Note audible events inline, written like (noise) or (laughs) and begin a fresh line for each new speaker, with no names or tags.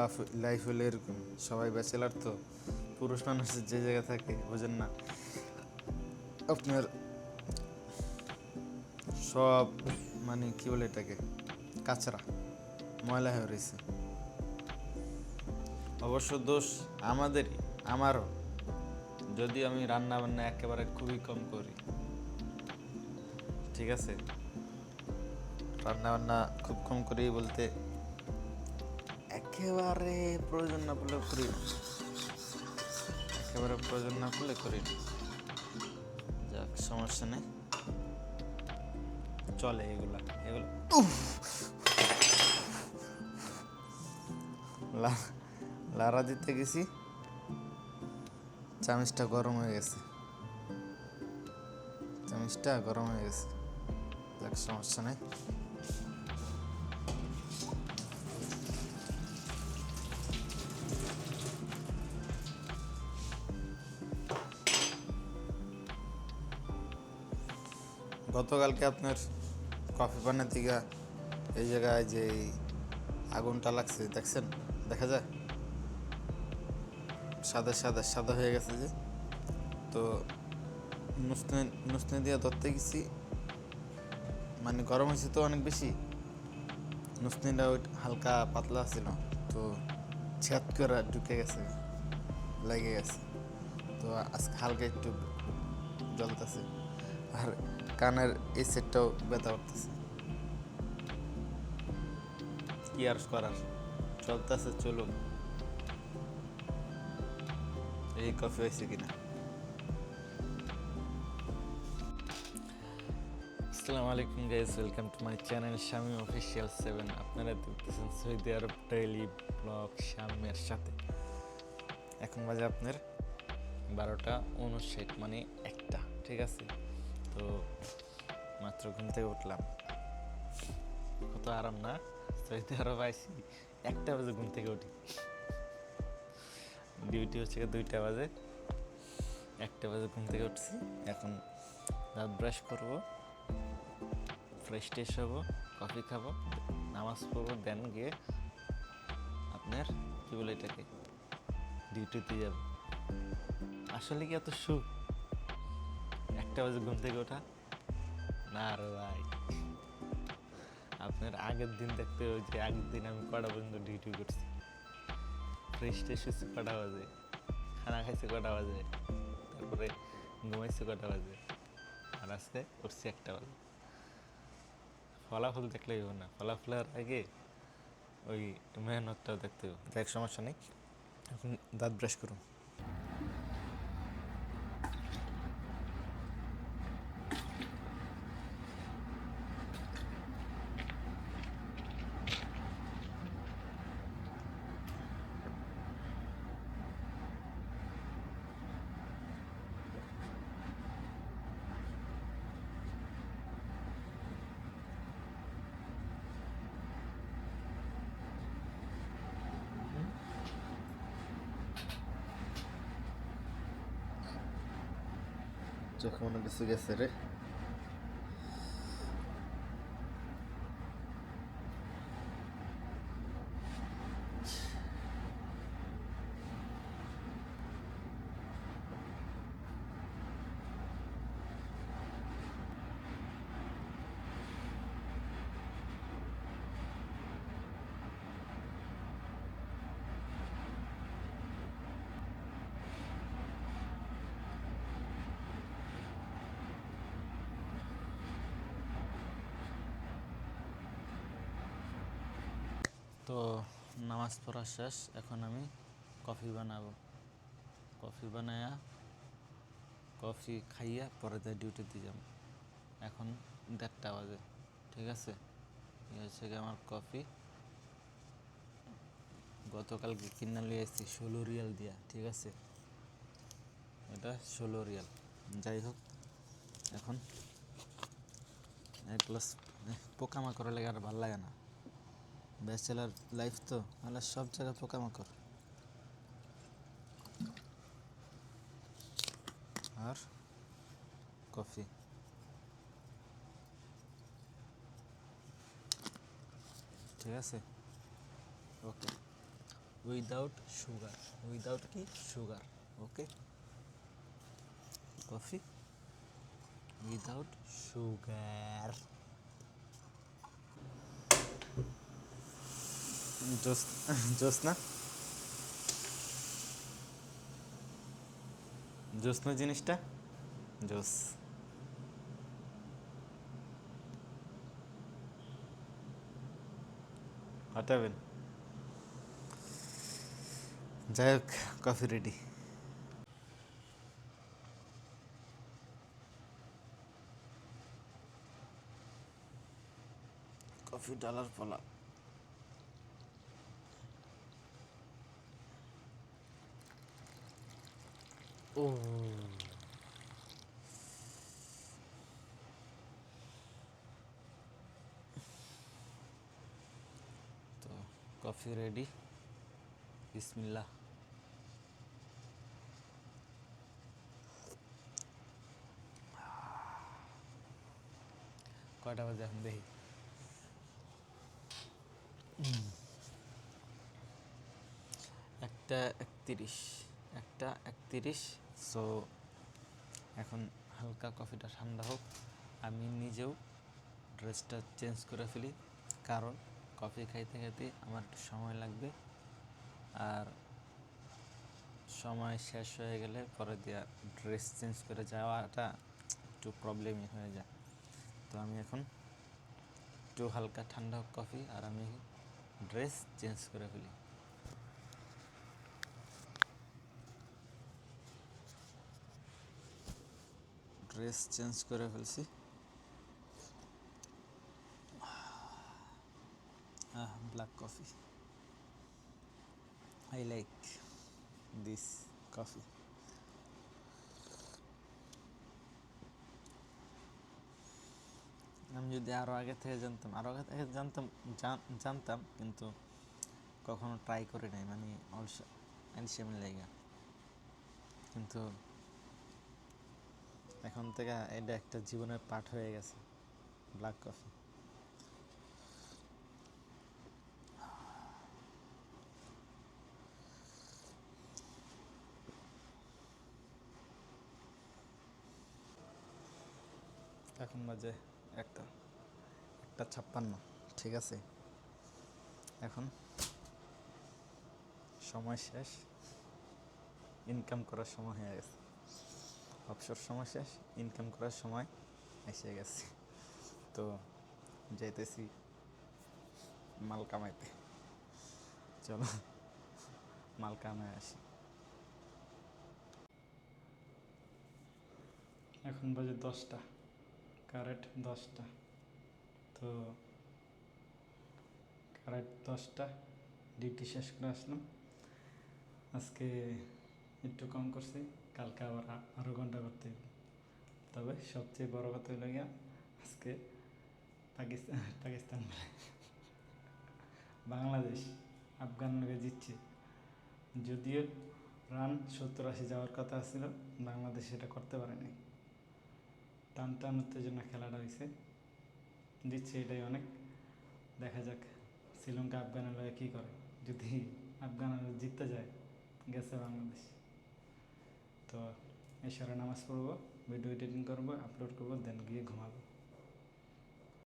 Life life হলো এরকম। সবাই ব্যাচেলার তো, পুরুষ মানুষের যে জায়গায় থাকে, বোঝেন না। আপনার সব মানে কি বলে এটাকে? কাঁচরা, ময়লা হয়ে রয়েছে। অবশ্য দোষ আমাদেরই, আমারও। যদি আমি রান্না বান্না একেবারে খুবই কম করি। ঠিক আছে? রান্না বান্না খুব কম করি বলতে একেবারে প্রয়োজন না পড়লে করি। একেবারে প্রয়োজন না পড়লে করি। যাক, সমস্যা নেই। চলে এগুলা, এগুলো। লারা দিতে গেছি। চামিচটা গরম হয়ে গেছে। চামিচটা গরম হয়ে গেছে। যাক, সমস্যা নেই। গতকালকে আপনার কফি পানের দিকে এই জায়গায় যে আগুনটা লাগছে, দেখছেন? দেখা যায়? সাদা সাদা সাদা হয়ে গেছে যে। তো নুসনে নুসনে দিয়ে ধরতে গেছি। মানে গরম হয়েছে তো অনেক বেশি। নুসনিটা ওই হালকা পাতলা ছিল তো ছেদ করে ঢুকে গেছে, লেগে গেছে। তো আজকে হালকা একটু জ্বলতেছে। আর কানের এই সেটটাও ব্যথা করতেছে। কি আর করার? চলতেছে চলুন এই কফি হয়েছে কিনা? আসসালামু আলাইকুম guys welcome to my channel Shamim official seven আপনারা দেখতেছেন সৌদি আরব ডেইলি ব্লগ শামিমের সাথে। এখন বাজে আপনার বারোটা উনষাট মানে একটা ঠিক আছে? তো মাত্র ঘুম থেকে উঠলাম। কত আরাম না? সৌদি আরব আইসি একটা বাজে ঘুম থেকে উঠি। ডিউটি হচ্ছে দুইটা বাজে। একটা বাজে ঘুম থেকে উঠছি। এখন দাঁত ব্রাশ করব ফ্রেশ ট্রেশ হব কফি খাব, নামাজ পড়ব দেন গিয়ে আপনার কি বলে এটাকে? ডিউটিতে যাব। আসলে কি এত সুখ? একটা বাজে ঘুম থেকে ওঠা? না রে ভাই। আপনার আগের দিন দেখতে ওই যে আগের দিন আমি কটা পর্যন্ত ডিউটি করছি। ফ্রেশ ট্রেশ হচ্ছে কটা বাজে? খানা খাইছে কটা বাজে? তারপরে ঘুমাইছে কটা বাজে? আর আজকে করছি একটা বাজে। ফলাফল দেখলেই হবে না। ফলাফলের আগে ওই মেহনতটাও দেখতে হবে দেখ, সমস্যা নেই। এখন দাঁত ব্রাশ করুন। চোখে মনে কিছু গেছে তো নামাজ পড়া শেষ, এখন আমি কফি বানাবো। কফি বানায়া কফি খাইয়া পরে যাই ডিউটিতে যাব। এখন দেড়টা বাজে, ঠিক আছে? এই হচ্ছে গিয়ে আমার কফি। গতকালকে কিনা লিয়ে এসেছি ষোলো রিয়াল দিয়া, ঠিক আছে? এটা ষোলো রিয়াল। যাই হোক, এখন এক গ্লাস পোকামাকড় লেগে আর ভালো লাগে না। ব্যাচেলার লাইফ তো মানে সব জায়গায় পোকামাকড়। আর কফি। ঠিক আছে? ওকে।
Without sugar. উইদাউট কি? Sugar. Okay. Coffee. Without sugar.
জোস জোসনা জোসনা জিনিসটা? জোস হটাবেন। যাই হোক কফি রেডি কফি ডালার পলা।
তো কফি রেডি বিসমিল্লাহ। কয়টা বাজে এখন দেখি? একটা একত্রিশ একটা একত্রিশ। সো এখন হালকা কফিটা ঠান্ডা হোক। আমি নিজেও ড্রেসটা চেঞ্জ করে ফেলি। কারণ কফি খাইতে খাইতে আমার একটু সময় লাগবে। আর সময় শেষ হয়ে গেলে পরে দিয়া ড্রেস চেঞ্জ করে যাওয়াটা একটু প্রবলেমই হয়ে যায়। তো আমি এখন একটু হালকা ঠান্ডা কফি, আর আমি ড্রেস চেঞ্জ করে ফেলি।
ড্রেস চেঞ্জ করে ফেলছি
black coffee. I like this coffee. আমি যদি আরও আগে থেকে জানতাম আরও আগে থেকে জানতাম, জান- জানতাম, কিন্তু কখনো ট্রাই করি নাই মানে অলসো অ্যালসিয়ামের লেগা কিন্তু এখন থেকে এটা একটা জীবনের পাঠ হয়ে গেছে ব্ল্যাক কফি
এখন বাজে একটা একটা ছাপ্পান্ন, ঠিক আছে? এখন সময় শেষ ইনকাম করার সময় হয়ে গেছে। অবসর সময় শেষ ইনকাম করার সময় এসে গেছে। তো যাইতেছি মাল কামাইতে। চলো মাল কামাই আসি।
এখন বাজে দশটা কারেক্ট দশটা। তো কারেক্ট দশটা, ডিউটি শেষ করে আসলাম। আজকে একটু কম করছি। কালকে আবার আ- আরও ঘণ্টা করতে হবে তবে সবচেয়ে বড় কথা হলো গিয়া, আজকে (laughs) পাকিস্তান পাকিস্তান বাংলাদেশ আফগান লোকে জিতছে। যদিও রান সত্তর আশি যাওয়ার কথা ছিল বাংলাদেশ এটা করতে পারেনি। টান টান উত্তেজনা খেলাটা হয়েছে দিচ্ছে এটাই অনেক। দেখা যাক শ্রীলঙ্কা আফগানের কী করে। যদি আফগান জিততে যায়, গেছে বাংলাদেশ। তো এসরে নামাজ পড়ব ভিডিও এডিটিং করব আপলোড করব দেন গিয়ে ঘুমাবো